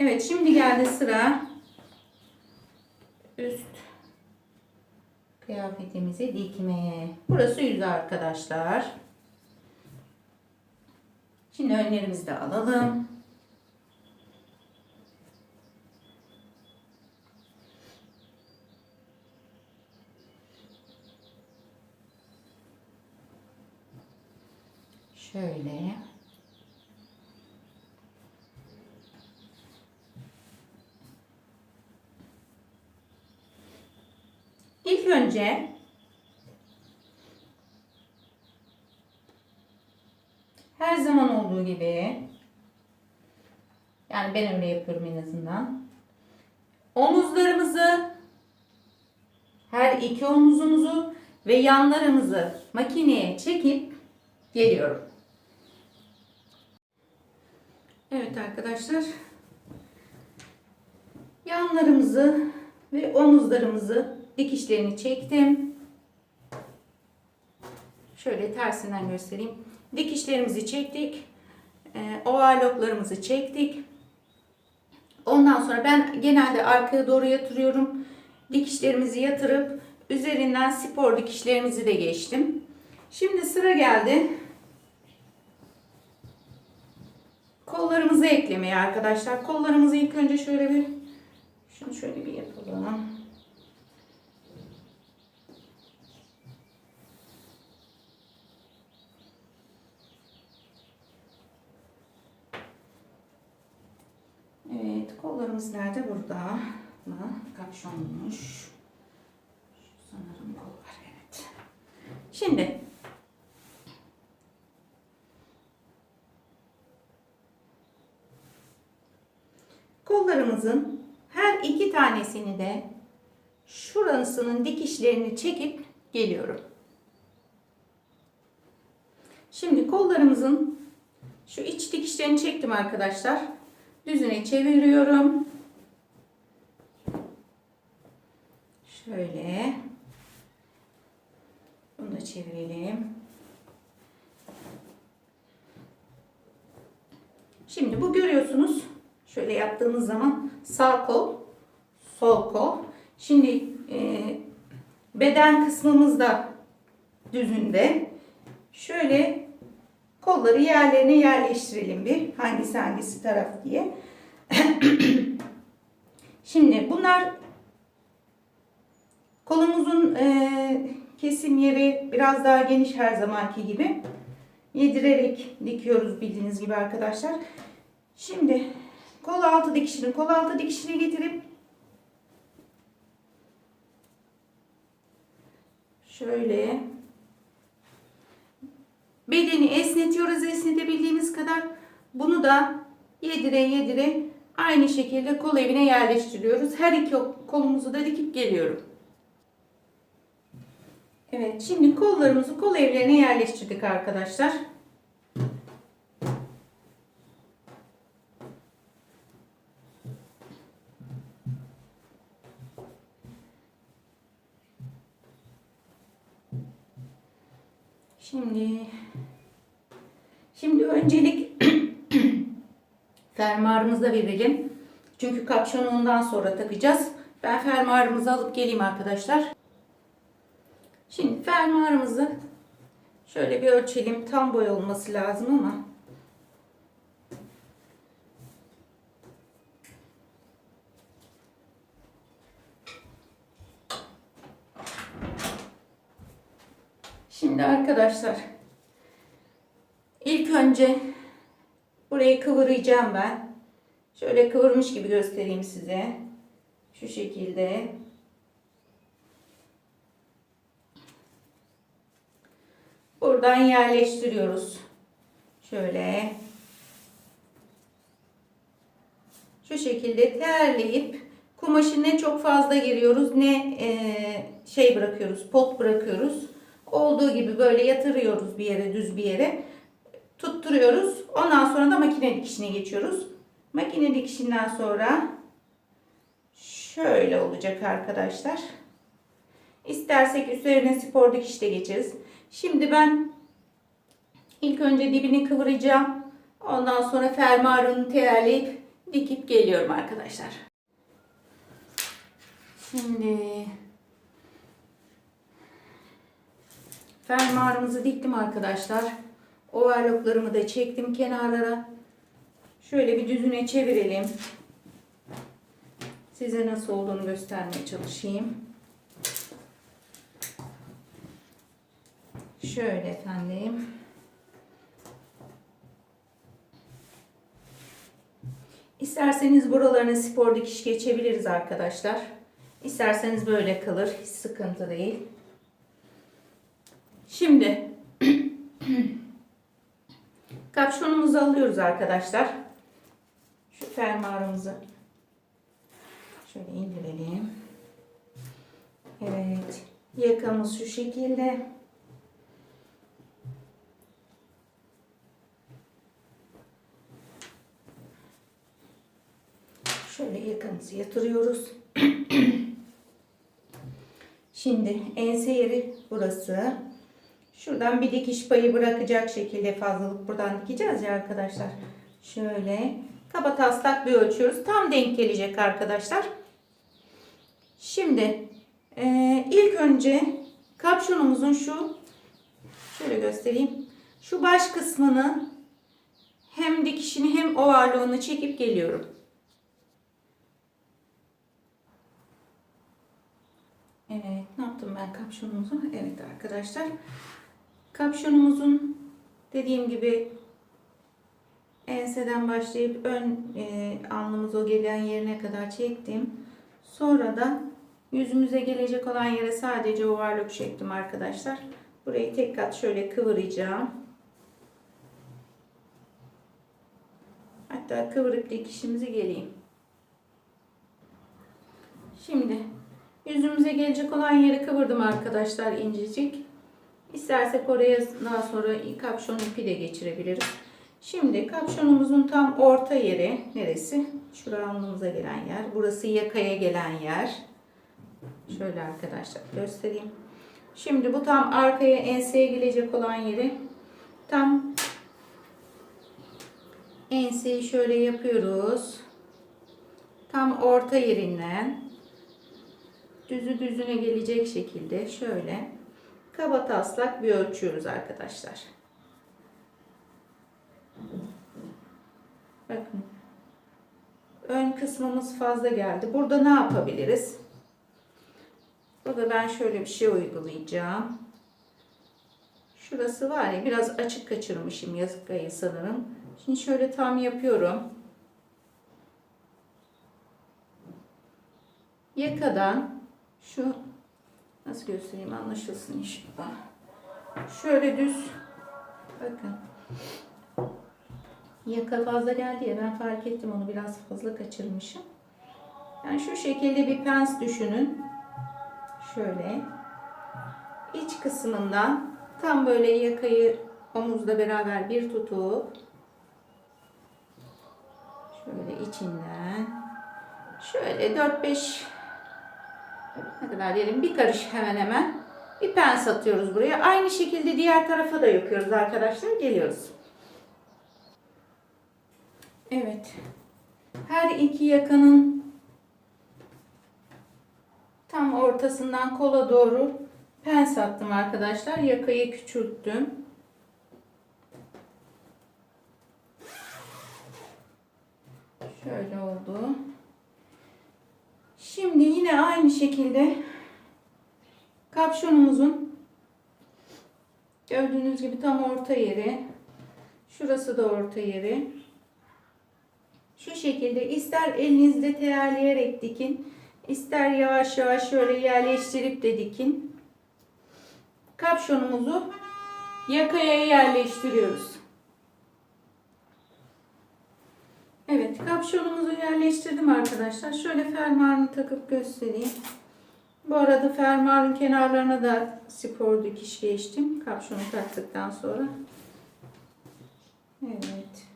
Evet şimdi geldi sıra üst kıyafetimizi dikmeye. Burası yüzü arkadaşlar. Şimdi önlerimizi de alalım. Şöyle. İlk önce her zaman olduğu gibi yani ben öyle yapıyorum en azından. Omuzlarımızı her iki omuzumuzu ve yanlarımızı makineye çekip geliyorum. Evet arkadaşlar. Yanlarımızı ve omuzlarımızı dikişlerini çektim. Şöyle tersinden göstereyim. Dikişlerimizi çektik. E, overlocklarımızı çektik. Ondan sonra ben genelde arkaya doğru yatırıyorum. Dikişlerimizi yatırıp üzerinden spor dikişlerimizi de geçtim. Şimdi sıra geldi. Kollarımızı eklemeye arkadaşlar. Kollarımızı ilk önce şöyle bir şunu şöyle bir yapalım. Evet, kollarımız nerede? Burada. Burada kapşonmuş. Sanırım kollar, evet. Şimdi kollarımızın her iki tanesini de şurasının dikişlerini çekip geliyorum. Şimdi kollarımızın şu iç dikişlerini çektim arkadaşlar. Düzüne çeviriyorum. Şöyle. Bunu da çevirelim. Şimdi bu görüyorsunuz. Şöyle yaptığımız zaman sağ kol, sol kol. Şimdi e, beden kısmımız da düzünde. Şöyle kolları yerlerine yerleştirelim bir. Hangisi hangisi taraf diye. Şimdi bunlar kolumuzun e, kesim yeri biraz daha geniş her zamanki gibi. Yedirerek dikiyoruz bildiğiniz gibi arkadaşlar. Şimdi kol altı dikişini kol altı dikişini getirip şöyle bedeni esnetiyoruz esnetebildiğimiz kadar. Bunu da yedire yedire aynı şekilde kol evine yerleştiriyoruz. Her iki kolumuzu da dikip geliyorum. Evet şimdi kollarımızı kol evlerine yerleştirdik arkadaşlar. Şimdi şimdi öncelik fermuarımızı da verelim. Çünkü kapşonu ondan sonra takacağız. Ben fermuarımızı alıp geleyim arkadaşlar. Şimdi fermuarımızı şöyle bir ölçelim. Tam boy olması lazım ama Şimdi arkadaşlar önce burayı kıvıracağım ben. Şöyle kıvırmış gibi göstereyim size. Şu şekilde. Buradan yerleştiriyoruz. Şöyle. Şu şekilde terleyip kumaşı ne çok fazla giriyoruz ne e, şey bırakıyoruz, pot bırakıyoruz. Olduğu gibi böyle yatırıyoruz bir yere, düz bir yere. Tutturuyoruz. Ondan sonra da makine dikişine geçiyoruz. Makine dikişinden sonra şöyle olacak arkadaşlar. İstersek üzerine spor dikiş de geçeriz. Şimdi ben ilk önce dibini kıvıracağım. Ondan sonra fermuarını terleyip dikip geliyorum arkadaşlar. Şimdi fermuarımızı diktim arkadaşlar. Overlocklarımı da çektim kenarlara. Şöyle bir düzüne çevirelim. Size nasıl olduğunu göstermeye çalışayım. Şöyle efendim. İsterseniz buralarına spor dikiş geçebiliriz arkadaşlar. İsterseniz böyle kalır. Hiç sıkıntı değil. Şimdi kapşonumuzu alıyoruz arkadaşlar. Şu fermuarımızı şöyle indirelim. Evet. Yakamız şu şekilde. Şöyle yakamızı yatırıyoruz. Şimdi ense yeri burası. Şuradan bir dikiş payı bırakacak şekilde fazlalık buradan dikeceğiz ya arkadaşlar. Şöyle kaba taslak bir ölçüyoruz. Tam denk gelecek arkadaşlar. Şimdi e, ilk önce kapşonumuzun şu şöyle göstereyim. Şu baş kısmını hem dikişini hem ovarlığını çekip geliyorum. Evet, ne yaptım ben kapşonumuzu? Evet arkadaşlar. Kapşonumuzun dediğim gibi enseden başlayıp ön e, alnımız o gelen yerine kadar çektim. Sonra da yüzümüze gelecek olan yere sadece overlock çektim arkadaşlar. Burayı tek kat şöyle kıvıracağım. Hatta kıvırıp dikişimizi geleyim. Şimdi Yüzümüze gelecek olan yeri kıvırdım arkadaşlar incecik. İstersek oraya daha sonra kapşon ipi de geçirebiliriz. Şimdi kapşonumuzun tam orta yeri neresi? Şuraya alnımıza gelen yer. Burası yakaya gelen yer. Şöyle arkadaşlar göstereyim. Şimdi bu tam arkaya enseye gelecek olan yeri tam enseyi şöyle yapıyoruz. Tam orta yerinden düzü düzüne gelecek şekilde şöyle kaba taslak bir ölçüyoruz arkadaşlar. Bakın. Ön kısmımız fazla geldi. Burada ne yapabiliriz? Burada ben şöyle bir şey uygulayacağım. Şurası var ya biraz açık kaçırmışım yazıkayı sanırım. Şimdi şöyle tam yapıyorum. Yakadan şu nasıl göstereyim anlaşılsın inşallah. Şöyle düz bakın. Yaka fazla geldi ya ben fark ettim onu biraz fazla kaçırmışım. Yani şu şekilde bir pens düşünün. Şöyle iç kısmından tam böyle yakayı omuzla beraber bir tutup şöyle içinden şöyle 4-5 ne kadar diyelim bir karış hemen hemen bir pens atıyoruz buraya. Aynı şekilde diğer tarafa da yapıyoruz arkadaşlar. Geliyoruz. Evet. Her iki yakanın tam ortasından kola doğru pens attım arkadaşlar. Yakayı küçülttüm. Şöyle oldu. Yine aynı şekilde kapşonumuzun gördüğünüz gibi tam orta yeri şurası da orta yeri şu şekilde ister elinizde terleyerek dikin ister yavaş yavaş şöyle yerleştirip de dikin kapşonumuzu yakaya yerleştiriyoruz. Evet kapşonumuzu yerleştirdim arkadaşlar. Şöyle fermuarını takıp göstereyim. Bu arada fermuarın kenarlarına da spor dikiş geçtim. Kapşonu taktıktan sonra. Evet.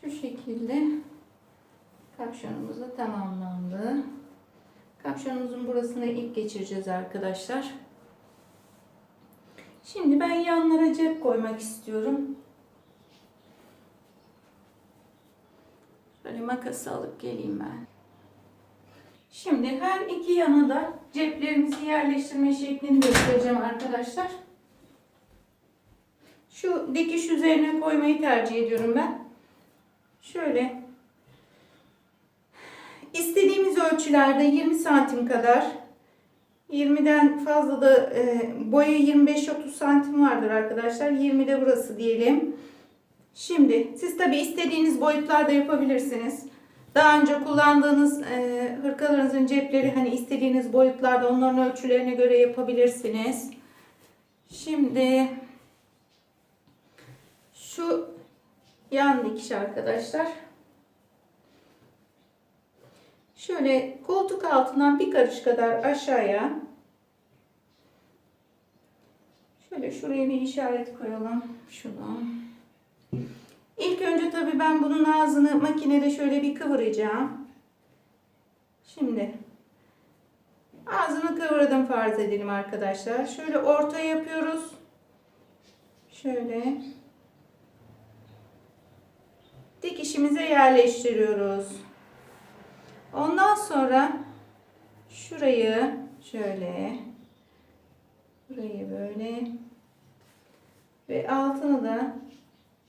Şu şekilde Kapşonumuz da tamamlandı. Kapşonumuzun burasına ip geçireceğiz arkadaşlar. Şimdi ben yanlara cep koymak istiyorum. Böyle makası alıp geleyim ben. Şimdi her iki yana da ceplerimizi yerleştirme şeklini göstereceğim arkadaşlar. Şu dikiş üzerine koymayı tercih ediyorum ben. Şöyle istediğimiz ölçülerde 20 santim kadar 20'den fazla da e, boyu 25-30 santim vardır arkadaşlar. 20 de burası diyelim. Şimdi siz tabi istediğiniz boyutlarda yapabilirsiniz. Daha önce kullandığınız e, hırkalarınızın cepleri hani istediğiniz boyutlarda onların ölçülerine göre yapabilirsiniz. Şimdi şu yan dikiş arkadaşlar. Şöyle koltuk altından bir karış kadar aşağıya şöyle şuraya bir işaret koyalım. Şunu. İlk önce tabii ben bunun ağzını makinede şöyle bir kıvıracağım. Şimdi ağzını kıvırdım farz edelim arkadaşlar. Şöyle orta yapıyoruz. Şöyle dikişimize yerleştiriyoruz. Ondan sonra şurayı şöyle burayı böyle ve altını da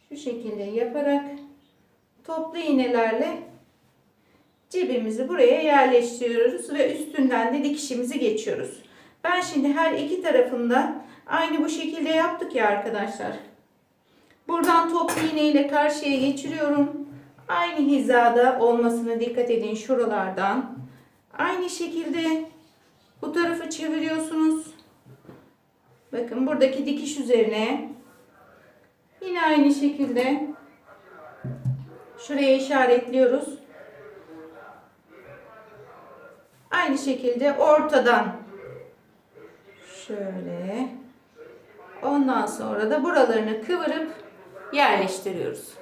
şu şekilde yaparak toplu iğnelerle cebimizi buraya yerleştiriyoruz ve üstünden de dikişimizi geçiyoruz. Ben şimdi her iki tarafında aynı bu şekilde yaptık ya arkadaşlar. Buradan toplu iğne ile karşıya geçiriyorum. Aynı hizada olmasına dikkat edin şuralardan. Aynı şekilde bu tarafı çeviriyorsunuz. Bakın buradaki dikiş üzerine yine aynı şekilde şuraya işaretliyoruz. Aynı şekilde ortadan şöyle ondan sonra da buralarını kıvırıp yerleştiriyoruz.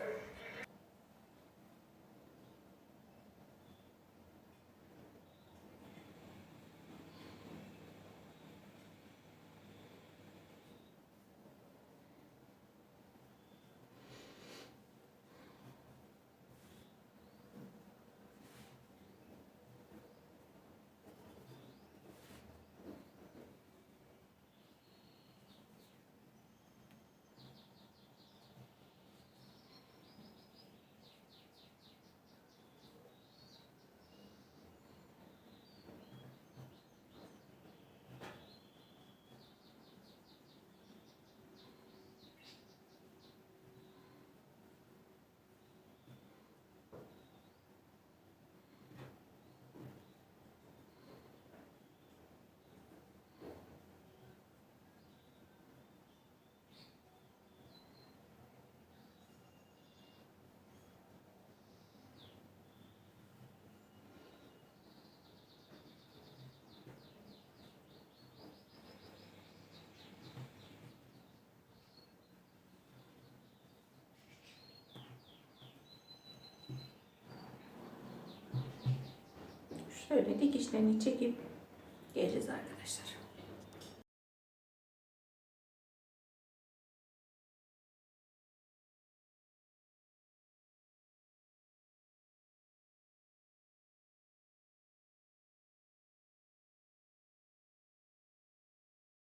Şöyle dikişlerini çekip.